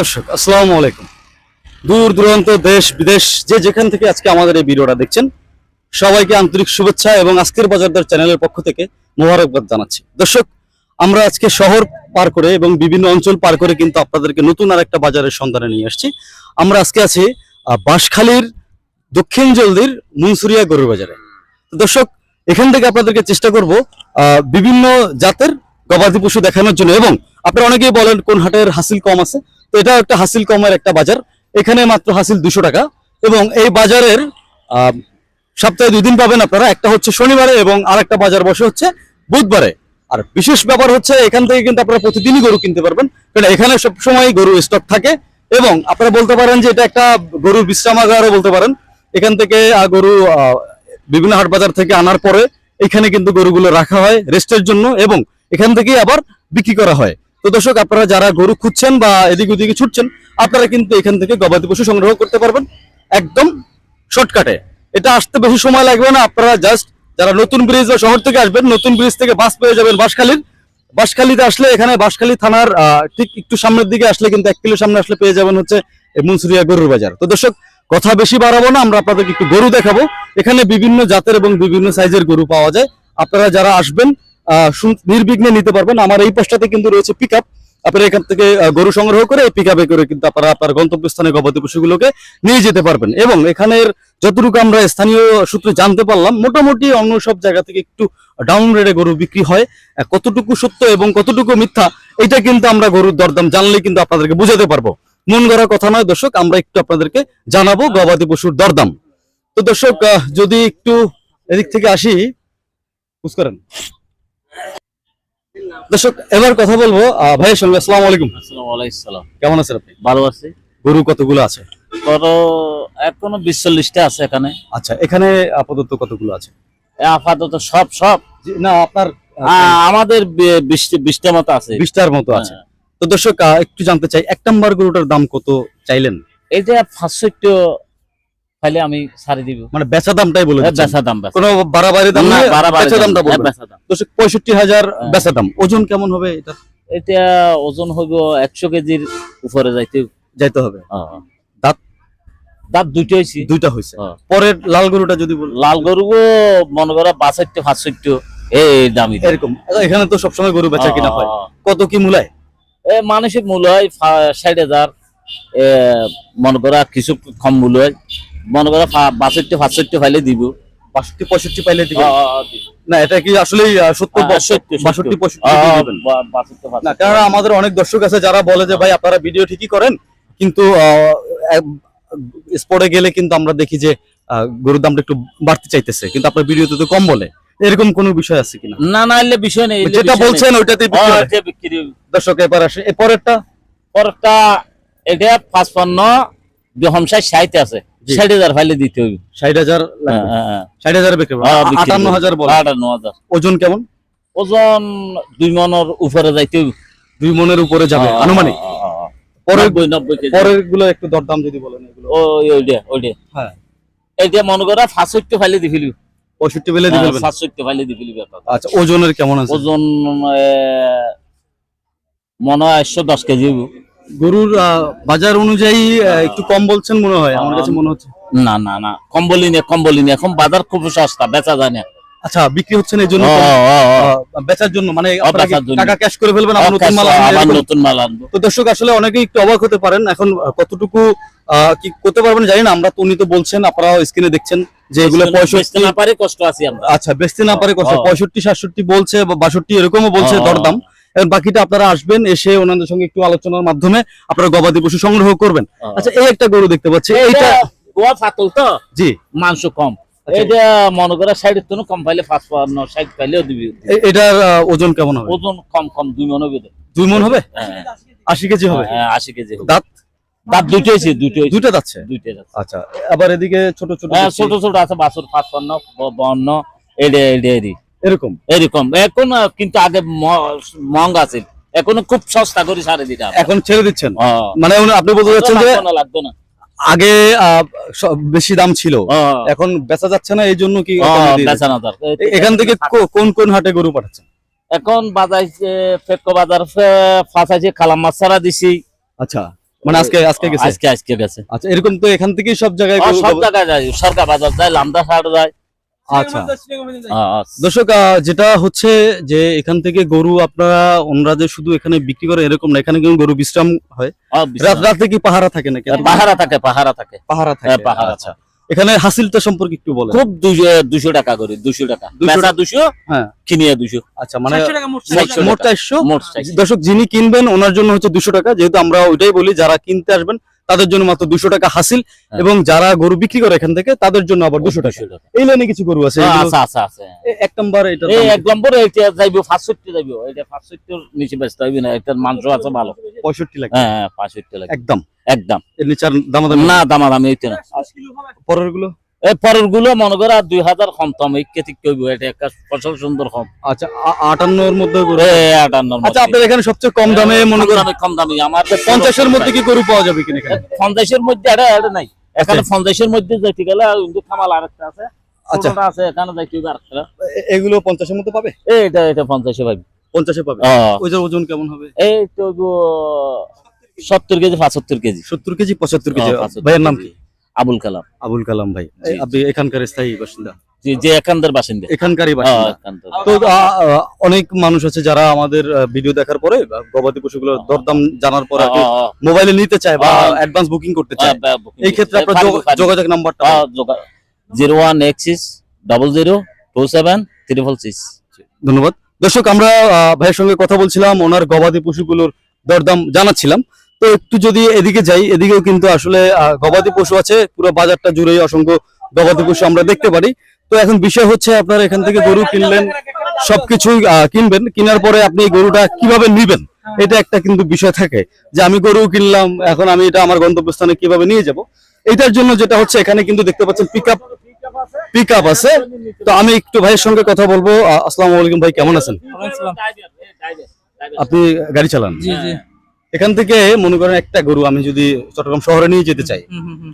দর্শক, আসসালামু আলাইকুম। দূর দূরান্ত, দেশ বিদেশ, যে যেখান থেকে আজকে আমাদের এই ভিডিওটা দেখছেন, সবাইকে আন্তরিক শুভেচ্ছা এবং আজকের বাজারদার চ্যানেলের পক্ষ থেকে মোবারকবাদ জানাচ্ছি। দর্শক, আমরা আজকে শহর পার করে এবং বিভিন্ন অঞ্চল পার করে কিন্তু আপনাদেরকে নতুন আর একটা বাজারের সন্ধানে নিয়ে আসছি। আমরা আজকে আছি বাঁশখালীর দক্ষিণ জলদির মুনসুরিয়া গরুর বাজারে। দর্শক, এখান থেকে আপনাদেরকে চেষ্টা করব বিভিন্ন জাতের গবাদি পশু দেখানোর জন্য এবং আপনারা অনেকেই বলেন কোন হাটের হাসিল কম আছে তো এটা একটা হাসিল কমের একটা বাজার। এখানে মাত্র হাসিল দুশো টাকা। এবং এই বাজারের সপ্তাহে দুই দিন পাবেন আপনারা। একটা হচ্ছে শনিবারে এবং আরেকটা বাজার বসে হচ্ছে বুধবারে। আর বিশেষ ব্যাপার হচ্ছে, এখান থেকে কিন্তু আপনারা প্রতিদিনই গরু কিনতে পারবেন। কারণ এখানে সবসময় গরু স্টক থাকে। এবং আপনারা বলতে পারেন যে এটা একটা গরুর বিশ্রামাগারও বলতে পারেন। এখান থেকে গরু বিভিন্ন হাট বাজার থেকে আনার পরে এখানে কিন্তু গরুগুলো রাখা হয় রেস্টের জন্য এবং এখান থেকেই আবার বিক্রি করা হয়। তো দর্শক, আপনারা যারা গরু খুঁজছেন বা এদিক ওদিকে ছুটছেন, আপনারা কিন্তু এখান থেকে গবাদি পশু সংগ্রহ করতে পারবেন একদম শর্টকাটে। এটা আসতে বেশি সময় লাগবে না, আপনারা জাস্ট যারা নতুন ব্রিজ বা শহর থেকে আসবেন, নতুন ব্রিজ থেকে বাস পেয়ে যাবেন বাঁশখালীর। বাঁশখালীতে আসলে এখানে বাঁশখালী থানার ঠিক একটু সামনের দিকে আসলে কিন্তু এক কিলো সামনে আসলে পেয়ে যাবেন হচ্ছে মুন্সুরিয়া গরুর বাজার। তো দর্শক, কথা বেশি বাড়াবো না, আমরা আপনাদেরকে একটু গরু দেখাবো। এখানে বিভিন্ন জাতের এবং বিভিন্ন সাইজের গরু পাওয়া যায়। আপনারা যারা আসবেন নির্বিঘ্নে নিতে পারবেন। আমার এই পাশটাতে কিন্তু রয়েছে পিক আপনারা এখান থেকে গরু সংগ্রহ করে পিক আপে করে কিন্তু আপনারা আপনার গন্তব্যস্থানে গবাদি পশুগুলোকে নিয়ে যেতে পারবেন। এবং এখানের যতটুকু আমরা স্থানীয় সূত্রে জানতে পারলাম, মোটামুটি অন্য সব জায়গা থেকে একটু ডাউন রেটে গরু বিক্রি হয়। কতটুকু সত্য এবং কতটুকু মিথ্যা, এটা কিন্তু আমরা গরুর দরদাম জানলে কিন্তু আপনাদেরকে বুঝাতে পারব। মন গড়া কথা নয় দর্শক, আমরা একটু আপনাদেরকে জানাব গবাদি পশুর দরদাম। তো দর্শক যদি একটু এদিক থেকে আসি বুঝ করেন দর্শক এবার কথা বলব ভাইয়ের সঙ্গে। আসসালামু আলাইকুম। আসসালামু আলাইকুম কেমন আছেন আপনি? ভালো আছি। গরু কতগুলো আছে? এখনও বিশচল্লিশটা আছে এখানে। আচ্ছা এখানে আপাতত কতগুলো আছে? আপাতত সব সব। না আপনার আমাদের বিশটা মতো আছে। বিশটার মতো আছে। হ্যাঁ। তো দর্শক একটু জানতে চাই এক নম্বর গরুটার দাম কত চাইলেন? এই যে পাঁচশো একটু খাইলে আমি ছাড়ি দিব। মানে বেচা দামটাই বলে বেচা দাম কোনো বাড়াবাড়ি দাম না, বাড়াবাড়ি বেচা দামটা বলবেন। বেচা দাম। দর্শক পঁয়ষট্টি হাজার হ্যাঁ। বেচা দাম ওজন কেমন হবে এটা? এটা ওজন হইব একশো কেজির উপরে যাইতে যাইতে হবে। দাঁত? দাঁত দুইটা হয়েছি দুইটা হয়েছে হ্যাঁ। পরের লাল গরুটা যদি বল লাল গরু মনে করো বাষট্টি পাঁচষট্টি এই দামি এরকম। এখানে তো সবসময় গরু বেচা কিনা হয়। কত কি মূলায়? এ মানসিক মূল্য হয় ষাট হাজার। মনে করা কিছু কম মূল্য হয়। মনে করা বাষট্টি পাঁচষট্টি ফাইলে দিব। বাষট্টি পঁয়ষট্টি পাইলে আ, আ, দিব। না এটা কি আসলে সত্তর। বাষট্টি পঁয়ষট্টি বাষট্টি, না কারণ আমাদের অনেক দর্শক আছে যারা বলে যে ভাই আপনারা ভিডিও ঠিকই করেন। কিন্তু স্পটে গেলে কিন্তু আমরা দেখি যে গরুর দামটা একটু বাড়তে চাইতেছে। কিন্তু আপনার ভিডিওতে তো কম বলে। এরকম কোনো বিষয় আছে কিনা? না না এলে বিষয় নেই যেটা বলছেন ওইটাতে দর্শক এবার আসে এ পরেরটা এটা পাঁচপান্ন হামসায় ষাট আছে জি। ষাট হাজার ফাইলে দিতে হবে ষাট হাজার হ্যাঁ, হ্যাঁ, হ্যাঁ। ষাট হাজার। হ্যাঁ, বিক্রি আটান্ন হাজার আটান্ন হাজার। ওজন কেমন? ওজন দুই মনের উপরে যাইতে হবে দুই মনের উপরে যাবে আনুমানিক? আ, আ, আ। পরের নব্বই নব্বই কেজি। পরেরগুলো একটু দরদাম যদি বলেন এগুলো। ওই ওইটা ওইটা। হ্যাঁ। মনে করা ফাঁসট্টি ফাইলে দি ফেলিব পঁয়ষট্টি বেলে দিয়ে ফেলবেন ফাঁসট্টি ফাইলে দি ফেলিব আচ্ছা ওজনের কেমন আছে? ওজন মনে হয় একশো দশ কেজি। গরুর বাজার অনুযায়ী একটু কম বলছেন মনে হয় আমার কাছে মনে হচ্ছে। না না না কম বলি না কম বলি না এখন বাজার খুব সস্তা বেচা যায় না। আচ্ছা বিক্রি হচ্ছে না এই জন্য বেচার জন্য মানে। টাকা ক্যাশ করে ফেলবেন আবার নতুন মাল আবার আনবেন নতুন মাল আনব। তো দর্শক আসলে অনেকেই একটু অবাক হতে পারেন এখন কতটুকু আহ, কি করতে পারবেন জানি না আমরা তো উনি তো বলছেন আপনারা স্ক্রিনে দেখছেন যে এগুলো পঁয়ষট্টি না পারে কষ্ট আছি আচ্ছা বেচতে না পারে কষ্ট। পঁয়ষট্টি সাতষট্টি বলছে বাষট্টি এরকমও বলছে। দরদাম। বাকিটা আপনারা আসবেন এসে ওনাদের সঙ্গে একটু আলোচনার মাধ্যমে আপনারা গবাদি পশু সংগ্রহ করবেন। হ্যাঁ। আচ্ছা এই একটা গরু দেখতে পাচ্ছি এইটা গোয়া ফাতল তো? জি। মাংস কম। এইটা মনে করে ষাটের তো কম পাইলে পাঁচ পান্ন ষাট পাইলেও দিবি। এটার ওজন কেমন হবে? ওজন কম কম দুই মনে হবে দুই মন হবে? হ্যাঁ। আশি কেজি হবে? হ্যাঁ, আশি কেজি দাঁত? দাঁত দুটো দুটো যাচ্ছে আচ্ছা আবার এদিকে ছোট ছোট ছোট ছোট আছে বাছুর পাঁচপান্ন ব- বাউন্ন এডে এডে এডি। এরকম? এরকম। এখন কিন্তু আগে মহঙ্গা আছে এখন খুব সস্তা করে সারে দিটা এখন ছেড়ে দিচ্ছেন? মানে আপনি বলতে চাচ্ছেন যে লাগতো না। আগে বেশি দাম ছিল। এখন বেচা যাচ্ছে না এই জন্য কি এখান থেকে কোন কোন হাটে গরু পাঠাচ্ছেন? এখন বাজাইছে ফেকো বাজার ফাঁসাইছে খালাম মাছ ছাড়া দিছি। আচ্ছা মানে আজকে আজকে গেছে? আজকে আজকে গেছে। আচ্ছা এরকম তো এখান থেকেই সব জায়গায় সব জায়গায় যায় সরকার বাজার যায় লামদা হাট যায়। আচ্ছা। হ্যাঁ। দর্শক যেটা হচ্ছে যে এখান থেকে গরু আপনারা ওনারা যে শুধু এখানে বিক্রি করে এরকম না এখানে কিন্তু গরু বিশ্রাম হয়। রাত রাতে কি পাহারা থাকে নাকি পাহারা থাকে পাহারা থাকে। পাহারা থাকে হ্যাঁ, পাহারা আচ্ছা। এখানে হাসিলটা সম্পর্কে একটু বলেন। খুব দুশো টাকা করে দুশো টাকা। 200 বেচা দুশো হ্যাঁ। কিনিয়ে দুশো। আচ্ছা মানে মোট চারশো। দর্শক যিনি কিনবেন ওনার জন্য হচ্ছে দুশো টাকা। যেহেতু আমরা ওইটাই বলি যারা কিনতে আসবেন তাদের জন্য মাত্র দুশো টাকা হাসিল হ্যাঁ। এবং যারা গরু বিক্রি করে এখান থেকে তাদের জন্য আবার দুশো টাকা। এই লাইনে কিছু গরু আছে হ্যাঁ, এক নম্বর এটা এক নম্বর এটা যাইব পাঁচষট্টি যাইব। এটা পাঁচষট্টির নিচে বেচতে হইবে না এটার মাংস আছে ভালো। পঁয়ষট্টি লাগে হ্যাঁ লাগে একদম। একদম। এর নিচে আর দামাদামি না দামাদামি হইতে না। পরেরগুলো পরেরগুলো মনে করো আর দুই হাজার কম তম ইকে কইব এটা একটা ফসল সুন্দর কম। আচ্ছা আটান্নর মধ্যে গরু? আটান্নর আচ্ছা আপনার এখানে সবচেয়ে কম দামে মনে কম দামি আমার পঞ্চাশের মধ্যে কি গরু পাওয়া যাবে কিনা এখানে? পঞ্চাশের মধ্যে এটা এটা নাই। এখানে পঞ্চাশের মধ্যে যাইতে গেলে কিন্তু খামাল আরেকটা আছে। আচ্ছা। আছে এখানে যাইতে হবে আরেকটা। এগুলো পঞ্চাশের মধ্যে পাবে? এটা এটা পঞ্চাশে পাবে। ওই ওজন কেমন হবে? এই তো সত্তর কেজি পঁচাত্তর কেজি। সত্তর কেজি পঁচাত্তর কেজি। 75 ভাইয়ের নাম কি? আবুল কালাম। আবুল কালাম ভাই। আপনি এখানকার স্থায়ী বাসিন্দা? যে একান্তের বাসিন্দা। এখানকারই বাসিন্দা। তো অনেক মানুষ আছে যারা আমাদের ভিডিও দেখার পরে গবাদি পশুগুলোর দরদাম জানার পরে ও, মোবাইলে নিতে চায় বা অ্যাডভান্স বুকিং করতে চায়। এই ক্ষেত্রে আপনার। যোগাযোগ নাম্বারটা zero one eight six double zero two seven triple six ধন্যবাদ। দর্শক আমরা ভাইয়ের সঙ্গে কথা বলছিলাম ওনার গবাদি পশুগুলোর দরদাম জানাচ্ছিলাম। তো একটু যদি এদিকে যাই এদিকেও কিন্তু আসলে গবাদি পশু আছে পুরো বাজারটা জুড়েই অসংখ্য গবাদি পশু আমরা দেখতে পারি। তো এখন বিষয় হচ্ছে আপনার এখান থেকে গরু কিনলেন সবকিছুই আহ, কিনবেন কেনার পরে আপনি গরুটা কীভাবে নিবেন? এটা একটা কিন্তু বিষয় থাকে যে আমি গরু কিনলাম এখন আমি এটা আমার গন্তব্যস্থানে কীভাবে নিয়ে যাব? এটার জন্য যেটা হচ্ছে এখানে কিন্তু দেখতে পাচ্ছেন পিক আপ পিক আপ আছে। তো আমি একটু ভাইয়ের সঙ্গে কথা বলব। আসসালামু আলাইকুম ভাই কেমন আছেন? আপনি গাড়ি চালান? জি জি। এখান থেকে মনে করেন একটা গরু আমি যদি চট্টগ্রাম শহরে নিয়ে যেতে চাই।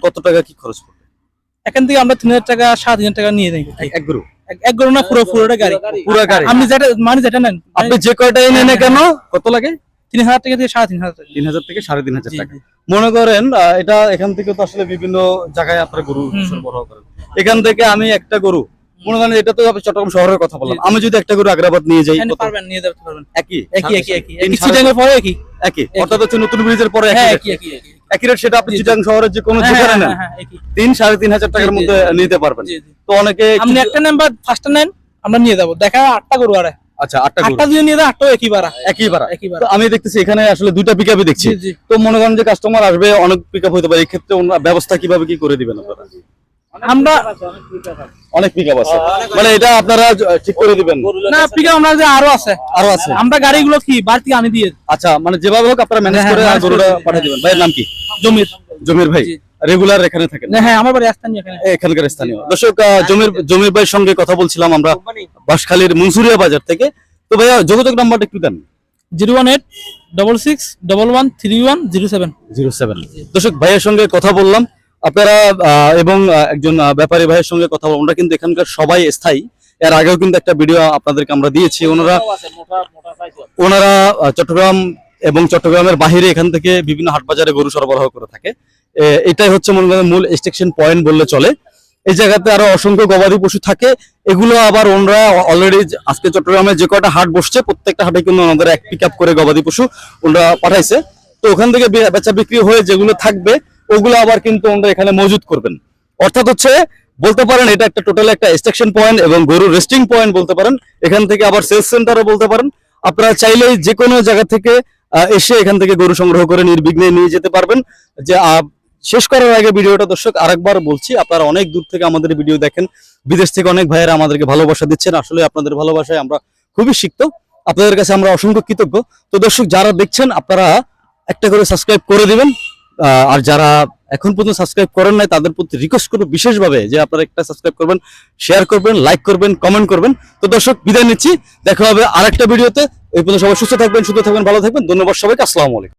কত টাকা কি খরচ পড়বে? এখান থেকে আমরা তিন হাজার টাকা সাত হাজার টাকা নিয়ে নেই এক- গরু? এক- গরু না পুরো পুরোটা গাড়ি। পুরো গাড়ি। আপনি যেটা মানে যেটা নেন। আপনি যে কয়টাই নেন না কেন? কত লাগে? তিন হাজার টাকা থেকে সাড়ে তিন হাজার টাকা। তিন হাজার থেকে সাড়ে তিন হাজার টাকা। মনে করেন এটা এখান থেকে তো আসলে বিভিন্ন জায়গায় আপনার গরু। সরবরাহ করেন। এখান থেকে আমি একটা গরু মনে করেন এটা তো আপনি চট্টগ্রাম শহরের কথা বললাম। আমি যদি একটা গরু আগ্রাবাদ নিয়ে যাই পারবেন নিয়ে যেতে পারবেন। একই? একই একই একই। একই চিটাঙ্গের পরে একই? একই। অর্থাৎ হচ্ছে নতুন ব্রিজের পরে হ্যাঁ একই একই একই একই। রেট সেটা আপনি। চিটাং শহরের যে কোনো হ্যাঁ, হ্যাঁ, হ্যাঁ, একই। তিন সাড়ে তিন হাজার টাকার মধ্যে নিতে পারবেন। তো অনেকে আপনি একটা নেন বা ফার্স্টটা নেন আমরা নিয়ে যাব। দেখা আটটা গরু আরে। আচ্ছা আটটা গরু। আটটা যদি নিয়ে আটটাও একই বাড়া একই ভাড়া। একই আমি দেখতেছি এখানে আসলে দুইটা পিকআপই দেখছি। তো মনে করেন যে কাস্টমার আসবে অনেক পিকআপ হতে পারে। এই ক্ষেত্রে ব্যবস্থা কীভাবে কি করে দিবেন আপনারা? আমরা অনেক পিকআপ আছে। মানে এটা আপনারা ঠিক করে দিবেন? না পিকা আমরা যে আরও আছে। আরও আছে? আমরা গাড়িগুলো কি বাড়ি থেকে আনি দিয়ে আচ্ছা মানে যেভাবে হোক আপনারা ম্যানেজ হ্যাঁ, করে গরুটা পাঠিয়ে দিবেন। ভাইয়ের নাম কি? জমির। জমির ভাই। রেগুলার এখানে থাকেন। না, হ্যাঁ আমার বাড়ি স্থানীয় এখানে। এখানকার স্থানীয়। দর্শক জমির জমির ভাইয়ের সঙ্গে কথা বলছিলাম আমরা বাঁশখালীর মনসুরিয়া বাজার থেকে। তো ভাইয়া যোগাযোগ নাম্বারটা একটু দেন। Zero one eight double six double one three one zero seven zero seven. দর্শক ভাইয়ের সঙ্গে কথা বললাম। আপনারা এবং একজন ব্যাপারী ভাইয়ের সঙ্গে কথা বললাম আমরা কিন্তু এখানকার সবাই স্থায়ী। এর আগেও কিন্তু একটা ভিডিও আপনাদেরকে আমরা দিয়েছি। ওনারা ওনারা চট্টগ্রাম এবং চট্টগ্রামের বাইরে এখান থেকে বিভিন্ন হাট বাজারে গরু সরবরাহ করে থাকে। এটাই হচ্ছে মনে করেন মূল স্টেকশন পয়েন্ট বললে চলে। এই জায়গাতে আরও অসংখ্য গবাদি পশু থাকে। এগুলো আবার ওনারা অলরেডি আজকে চট্টগ্রামে যে কয়টা হাট বসছে, প্রত্যেকটা হাটে কিন্তু ওনাদের এক পিক করে গবাদি পশু ওনারা পাঠাইছে। তো ওখান থেকে বেচা বিক্রি হয়ে যেগুলো থাকবে ওগুলো আবার কিন্তু ওনারা এখানে মজুদ করবেন। অর্থাৎ হচ্ছে, বলতে পারেন এটা একটা টোটাল একটা স্টেকশন পয়েন্ট এবং গরু রেস্টিং পয়েন্ট বলতে পারেন। এখান থেকে আবার সেলস সেন্টারও বলতে পারেন। আপনারা চাইলেই যে কোনো জায়গা থেকে এসে এখান থেকে গরু সংগ্রহ করে নির্বিঘ্নে নিয়ে যেতে পারবেন। যে শেষ করার আগে ভিডিওটা দর্শক, আরেকবার বলছি, আপনারা অনেক দূর থেকে আমাদের ভিডিও দেখেন। বিদেশ থেকে অনেক ভাইয়েরা আমাদেরকে ভালোবাসা দিচ্ছেন। আসলে আপনাদের ভালোবাসায় আমরা খুবই শিখত আপনাদের কাছে আমরা অসংখ্য কৃতজ্ঞ। তো দর্শক, যারা দেখছেন, আপনারা একটা করে সাবস্ক্রাইব করে দিবেন। আর যারা এখন পর্যন্ত সাবস্ক্রাইব করেন নাই, তাদের প্রতি রিকোয়েস্ট করব বিশেষভাবে যে আপনারা একটা সাবস্ক্রাইব করবেন শেয়ার করবেন লাইক করবেন কমেন্ট করবেন। তো দর্শক, বিদায় নিচ্ছি। দেখা হবে আরেকটা ভিডিওতে এই পর্যন্ত সবাই সুস্থ থাকবেন সুস্থ থাকবেন, ভালো থাকবেন। ধন্যবাদ সবাইকে। আসসালামু আলাইকুম।